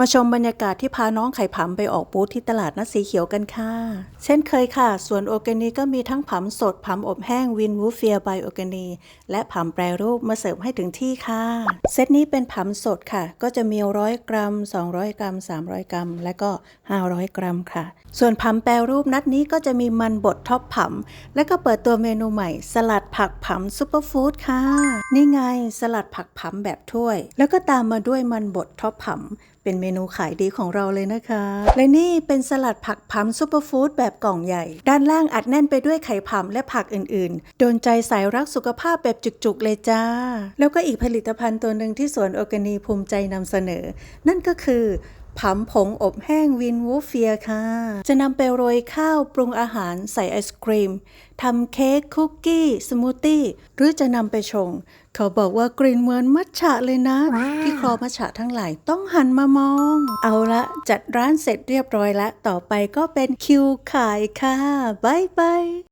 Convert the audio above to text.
มาชมบรรยากาศที่พาน้องไข่ผำไปออกบูธที่ตลาดนัดสีเขียวกันค่ะ เช่นเคยค่ะส่วนโอร์แกนีก็มีทั้งผำสดผำอบแห้งวินวูเฟียไบโอร์แกนีและผำแปรรูปมาเสิร์ฟให้ถึงที่ค่ะ เซตนี้เป็นผำสดค่ะ ก็จะมี100กรัม 200 กรัม 300 กรัม และก็ 500 กรัมค่ะ ส่วนผำแปรรูปนัดนี้ก็จะมีมันบดท็อปผำและก็เปิดตัวเมนูใหม่ สลัดผักผำซุปเปอร์ฟู้ดค่ะ นี่ไงสลัดผักผำแบบถ้วย แล้วก็ตามมาด้วยมันบดท็อปผำเป็นเมนูขายดีของเราเลยนะคะ และนี่เป็นสลัดผักผำซุปเปอร์ฟู้ดแบบกล่องใหญ่ ด้านล่างอัดแน่นไปด้วยไข่ผำและผักอื่นๆ โดนใจสายรักสุขภาพแบบจุกๆเลยจ้า แล้วก็อีกผลิตภัณฑ์ตัวหนึ่งที่สวนโอร์แกนีภูมิใจนำเสนอ นั่นก็คือ ผำผงอบแห้งวินวูฟเฟียค่ะ จะนำไปโรยข้าวปรุงอาหารใส่ไอศครีมทำเค้กคุกกี้ สมูทตี้ หรือจะนำไปชง เขาบอกว่ากลิ่นเหมือนมัทฉะเลยนะที่ครอมัทฉะทั้งหลายต้องหันมามอง เอาละจัดร้านเสร็จเรียบร้อยแล้ว ต่อไปก็เป็นคิวขายค่ะบายบาย